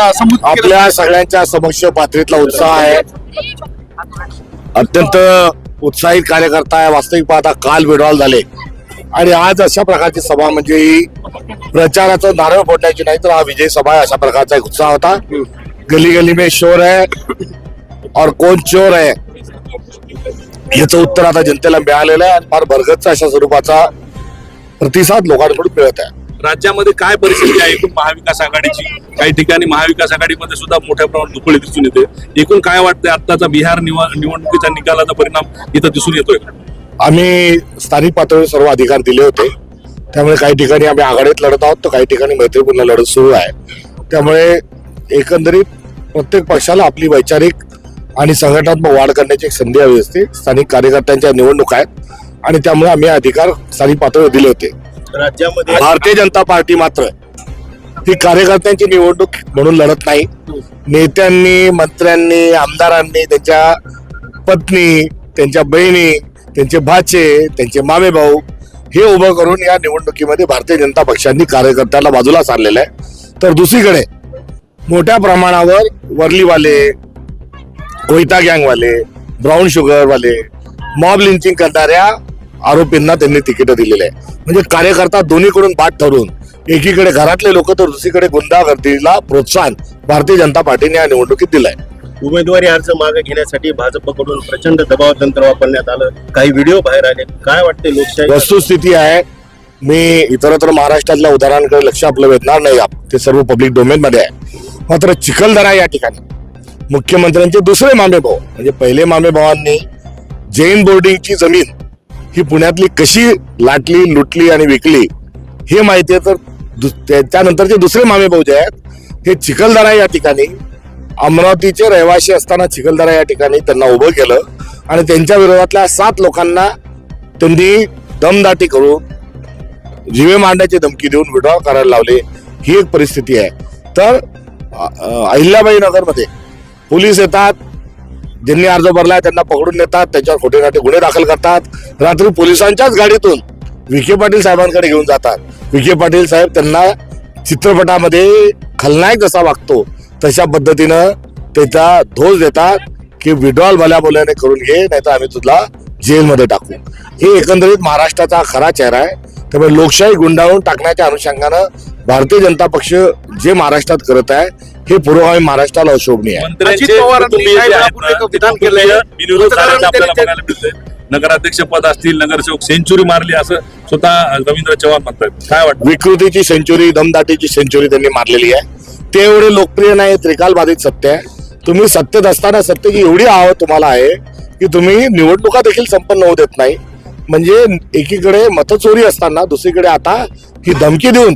आपल्या सगळ्यांच्या समक्ष पातळीतला उत्साह आहे. अत्यंत उत्साहित कार्यकर्ता आहे. वास्तविक पाहता काल विड्रॉल झाले. आणि आज अशा प्रकारची सभा म्हणजे ही प्रचाराचं नारळ फोडण्याची नाही तर हा विजय सभा आहे अशा प्रकारचा एक उत्साह होता. गली गली में शोर है और कोण चोर आहे याचं उत्तर आता जनतेला मिळालेलं आहे. आणि फार भरगतचा अशा स्वरूपाचा प्रतिसाद लोकांकडून मिळत आहे. राज्यामध्ये काय परिस्थिती आहे? एकूण महाविकास आघाडीची काही ठिकाणी महाविकास आघाडीमध्ये सुद्धा मोठ्या प्रमाणात दुफळी दिसून येते. एकूण काय वाटतंय? आत्ताचा बिहार निवा- निवडणुकीचा निकालाचा परिणाम इथं दिसून येतोय. आम्ही स्थानिक पातळीवर सर्व अधिकार दिले होते. त्यामुळे काही ठिकाणी आम्ही आघाडीत लढत आहोत तर काही ठिकाणी मैत्रीपूर्ण लढत सुरू आहे. त्यामुळे एकंदरीत प्रत्येक पक्षाला आपली वैचारिक आणि संघटनात्मक वाढ करण्याची एक संधी हवी असते. स्थानिक कार्यकर्त्यांच्या निवडणुका आहेत आणि त्यामुळे आम्ही अधिकार स्थानिक पातळीवर दिले होते. राज्यामध्ये भारतीय जनता पार्टी मात्र ही कार्यकर्त्यांची निवडणूक म्हणून लढत नाही. नेत्यांनी मंत्र्यांनी आमदारांनी त्यांच्या पत्नी त्यांच्या बहिणी त्यांचे भाचे त्यांचे मामे भाऊ हे उभं करून या निवडणुकीमध्ये भारतीय जनता पक्षांनी कार्यकर्त्याला बाजूला सारलेलं आहे. तर दुसरीकडे मोठ्या प्रमाणावर वर्लीवाले कोयता गँगवाले ब्राऊन शुगरवाले मॉब लिंचिंग करणाऱ्या आरोपींना त्यांनी तिकीट दिलेले आहे म्हणजे कार्यकर्ता दोन्हीकडून बाट ठरून एकीकडे घरातले लोक तर दुसरीकडे गुंडागर्दीला प्रोत्साहन भारतीय जनता पार्टीने या निवडणुकीत दिलंय. उमेदवारी अर्ज मागे घेण्यासाठी भाजपकडून प्रचंड दबाव तंत्र वापरण्यात आलं. काही व्हिडिओ बाहेर आले. काय वाटते लोकशाही वस्तुस्थिती आहे. मी इतरत्र महाराष्ट्रातल्या उदाहरणांकडे लक्ष आपलं वेधणार नाही. ते सर्व पब्लिक डोमेन मध्ये आहे. मात्र चिखलदरा या ठिकाणी मुख्यमंत्र्यांचे दुसरे मामे भाऊ म्हणजे पहिले मामे भावांनी जैन बोर्डिंगची जमीन ही पुण्यातली कशी लाटली लुटली आणि विकली हे माहिती आहे. तर दु- त्याच्यानंतरचे दुसरे मामे भाऊ जे आहेत. हे चिखलदरा या ठिकाणी अमरावतीचे रहिवासी असताना चिखलदरा या ठिकाणी त्यांना उभं केलं आणि त्यांच्या विरोधातल्या सात लोकांना त्यांनी दमदाटी करून जिवे मांडण्याची धमकी देऊन विड्रॉ करायला लावले. ही एक परिस्थिती आहे. तर अहिल्याबाई नगरमध्ये पोलीस येतात. ज्यांनी अर्ज भरलाय त्यांना पकडून नेतात त्यांच्यावर खोटे नाटे गुन्हे दाखल करतात. रात्री पोलिसांच्याच गाडीतून विखे पाटील साहेबांकडे घेऊन जातात. विखे पाटील साहेब त्यांना चित्रपटामध्ये खलनायक जसा वागतो तशा पद्धतीनं त्याचा धोस देतात की विड्रॉल भल्या बोल्याने करून घे नाही तर आम्ही तुला जेलमध्ये टाकू. हे एकंदरीत महाराष्ट्राचा खरा चेहरा आहे. त्यामुळे लोकशाही गुंडाळून टाकण्याच्या अनुषंगानं भारतीय जनता पक्ष जे महाराष्ट्रात करत आहे हे पुरोगामी महाराष्ट्राला अशोभनीय आहे. नगराध्यक्ष पद असतील नगरसेवक सेंचुरी मारली असं स्वतः रवींद्र चव्हाण म्हणतात. काय वाटतं? विकृतीची सेंचुरी दमदाटीची सेंचुरी त्यांनी मारलेली आहे. ते एवढे लोकप्रिय नाही त्रिकाल बाधित सत्य आहे. तुम्ही सत्तेत असताना सत्तेची एवढी आवड तुम्हाला आहे की तुम्ही निवडणुका देखील संपन्न होऊ देत नाही. म्हणजे एकीकडे मतचोरी असताना दुसरीकडे आता ही धमकी देऊन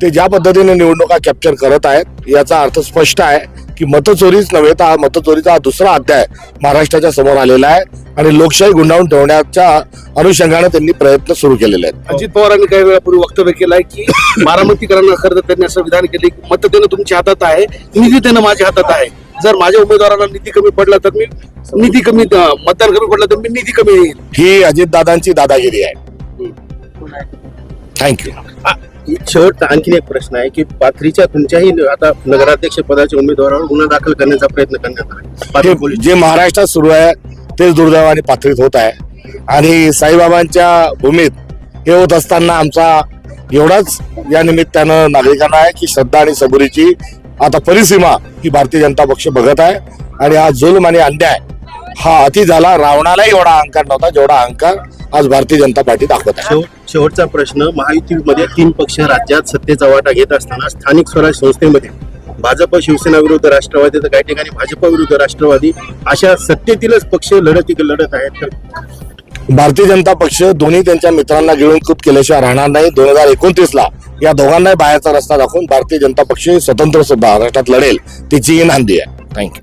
ते ज्या पद्धतीने निवडणुका कॅप्चर करत आहेत याचा अर्थ स्पष्ट आहे की मतचोरीच नव्हे तर हा मतचोरीचा हा दुसरा अध्याय महाराष्ट्राच्या समोर आलेला आहे आणि लोकशाही गुंडाळून ठेवण्याच्या अनुषंगाने त्यांनी प्रयत्न सुरू केलेले आहेत. अजित पवारांनी काही वेळापूर्वी वक्तव्य केलंय की बारामतीकरांना खरं तर त्यांनी असं विधान केले की मत देणं तुमच्या हातात आहे निधी देणं माझ्या हातात आहे. जर माझ्या उमेदवाराला निधी कमी पडला तर मी निधी कमी मतदान कमी पडलं तर मी निधी कमी येईल. ही अजितदादांची दादागिरी आहे. थँक्यू शेवटचा आणखीन एक प्रश्न आहे की पाथरीच्या तुमच्याही आता नगराध्यक्ष पदाच्या उमेदवारावर गुन्हा दाखल करण्याचा प्रयत्न करण्यात आला. जे महाराष्ट्रात सुरू आहे तेच दुर्दैवाने पाथरीत होत आहे. आणि साईबाबांच्या भूमीत हे होत असताना आमचा एवढाच या निमित्तानं नागरिकांना आहे की श्रद्धा आणि सबुरीची आता परिसीमा ही भारतीय जनता पक्ष बघत आहे. आणि हा जुल्म आणि अन्याय हा अति झाला. रावणालाही एवढा अहंकार नव्हता जेवढा अहंकार आज भारतीय जनता पार्टी दाखवत आहे. शेवट शेवटचा प्रश्न महायुतीमध्ये तीन पक्ष राज्यात सत्तेचा वाटा घेत असताना स्थानिक स्वराज संस्थेमध्ये भाजप शिवसेना विरुद्ध राष्ट्रवादी तर काही ठिकाणी भाजप विरुद्ध राष्ट्रवादी अशा सत्तेतीलच पक्ष लढत लढत आहेत. भारतीय जनता पक्ष दोन्ही त्यांच्या मित्रांना गिळून केल्याशिवाय राहणार नाही. दोन हजार एकोणतीस ला या दोघांनाही बाहेरचा रस्ता दाखवून भारतीय जनता पक्ष स्वतंत्र महाराष्ट्रात लढेल. तिचीही नांदी आहे. थँक्यू